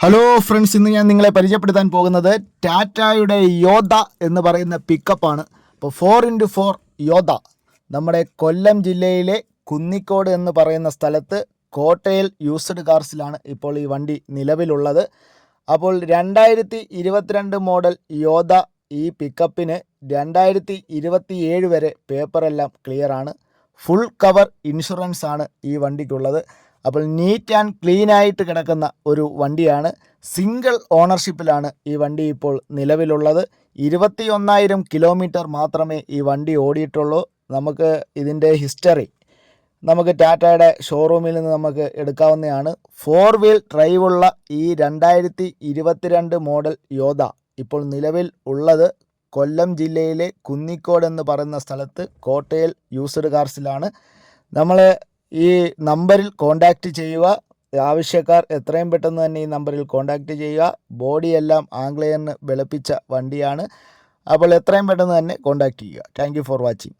Hello friends ഇന്ന് ഞാൻ നിങ്ങളെ പരിചയപ്പെടുത്താൻ പോകുന്നത് ടാറ്റായുടെ യോധ എന്ന് പറയുന്ന പിക്കപ്പാണ് അപ്പോൾ ഫോർ ഇന്റു ഫോർ യോധ നമ്മുടെ കൊല്ലം ജില്ലയിലെ കുന്നിക്കോട് എന്ന് പറയുന്ന സ്ഥലത്ത് കോട്ടയിൽ യൂസ്ഡ് കാർസിലാണ് ഇപ്പോൾ ഈ വണ്ടി നിലവിലുള്ളത്. അപ്പോൾ രണ്ടായിരത്തി ഇരുപത്തിരണ്ട് മോഡൽ യോധ ഈ പിക്കപ്പിന് രണ്ടായിരത്തി ഇരുപത്തി ഏഴ് വരെ പേപ്പറെല്ലാം ക്ലിയറാണ് ഫുൾ കവർ ഇൻഷുറൻസ് ആണ് ഈ വണ്ടിക്കുള്ളത്. അപ്പോൾ നീറ്റ് ആൻഡ് ക്ലീൻ ആയിട്ട് കിടക്കുന്ന ഒരു വണ്ടിയാണ്. സിംഗിൾ ഓണർഷിപ്പിലാണ് ഈ വണ്ടി ഇപ്പോൾ നിലവിലുള്ളത്. ഇരുപത്തി ഒന്നായിരം കിലോമീറ്റർ മാത്രമേ ഈ വണ്ടി ഓടിയിട്ടുള്ളൂ. നമുക്ക് ഇതിന്റെ ഹിസ്റ്ററി നമുക്ക് ടാറ്റയുടെ ഷോറൂമിൽ നിന്ന് നമുക്ക് എടുക്കാവുന്നതാണ്. ഫോർ വീൽ ഡ്രൈവുള്ള ഈ രണ്ടായിരത്തി ഇരുപത്തിരണ്ട് മോഡൽ യോധ ഇപ്പോൾ നിലവിൽ ഉള്ളത് കൊല്ലം ജില്ലയിലെ കുന്നിക്കോട് എന്ന് പറയുന്ന സ്ഥലത്ത് കോട്ടയിൽ യൂസ്ഡ് കാർസിലാണ് നമ്മൾ ഈ നമ്പറിൽ കോൺടാക്റ്റ് ചെയ്യുക. ആവശ്യക്കാർ എത്രയും പെട്ടെന്ന് തന്നെ ഈ നമ്പറിൽ കോൺടാക്റ്റ് ചെയ്യുക. ബോഡിയെല്ലാം ആംഗ്ലേയറിന് വിളപ്പിച്ച വണ്ടിയാണ്. അപ്പോൾ എത്രയും പെട്ടെന്ന് തന്നെ കോൺടാക്റ്റ് ചെയ്യുക. Thank for watching